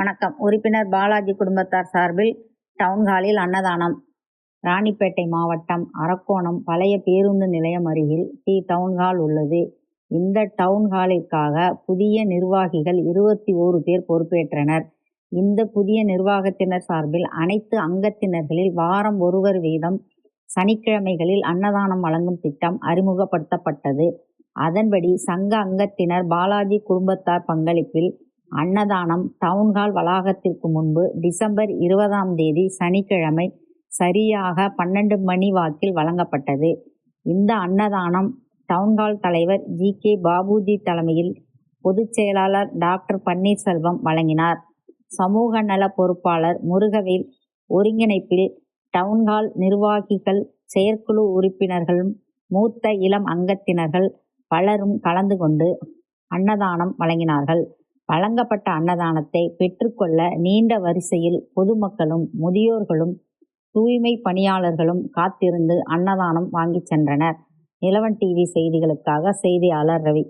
வணக்கம் உறுப்பினர் பாலாஜி குடும்பத்தார் சார்பில் டவுன்ஹாலில் அன்னதானம் ராணிப்பேட்டை மாவட்டம் அரக்கோணம் பழைய பேருந்து நிலையம் அருகில் டி டவுன்ஹால் உள்ளது. இந்த டவுன்ஹாலிற்காக புதிய நிர்வாகிகள் இருபத்தி ஓரு பேர் பொறுப்பேற்றனர். இந்த புதிய நிர்வாகத்தினர் சார்பில் அனைத்து அங்கத்தினர்களில் வாரம் ஒருவர் வீதம் சனிக்கிழமைகளில் அன்னதானம் வழங்கும் திட்டம் அறிமுகப்படுத்தப்பட்டது. அதன்படி சங்க அங்கத்தினர் பாலாஜி குடும்பத்தார் பங்களிப்பில் அன்னதானம் டவுன்ஹால் வளாகத்திற்கு முன்பு டிசம்பர் இருபதாம் தேதி சனிக்கிழமை சரியாக பன்னெண்டு மணி வாக்கில் வழங்கப்பட்டது. இந்த அன்னதானம் டவுன்ஹால் தலைவர் ஜி. கே. பாபுஜி தலைமையில் பொதுச் செயலாளர் டாக்டர் பன்னீர்செல்வம் வழங்கினார். சமூக நல பொறுப்பாளர் முருகவேல் ஒருங்கிணைப்பில் டவுன்ஹால் நிர்வாகிகள் செயற்குழு உறுப்பினர்களும் மூத்த இளம் அங்கத்தினர்கள் பலரும் கலந்து கொண்டு அன்னதானம் வழங்கினார்கள். வழங்கப்பட்ட அன்னதானத்தை பெற்றுக்கொள்ள நீண்ட வரிசையில் பொதுமக்களும் முதியோர்களும் தூய்மை பணியாளர்களும் காத்திருந்து அன்னதானம் வாங்கிச் சென்றனர். நிலவன் டிவி செய்திகளுக்காக செய்தியாளர் ரவி.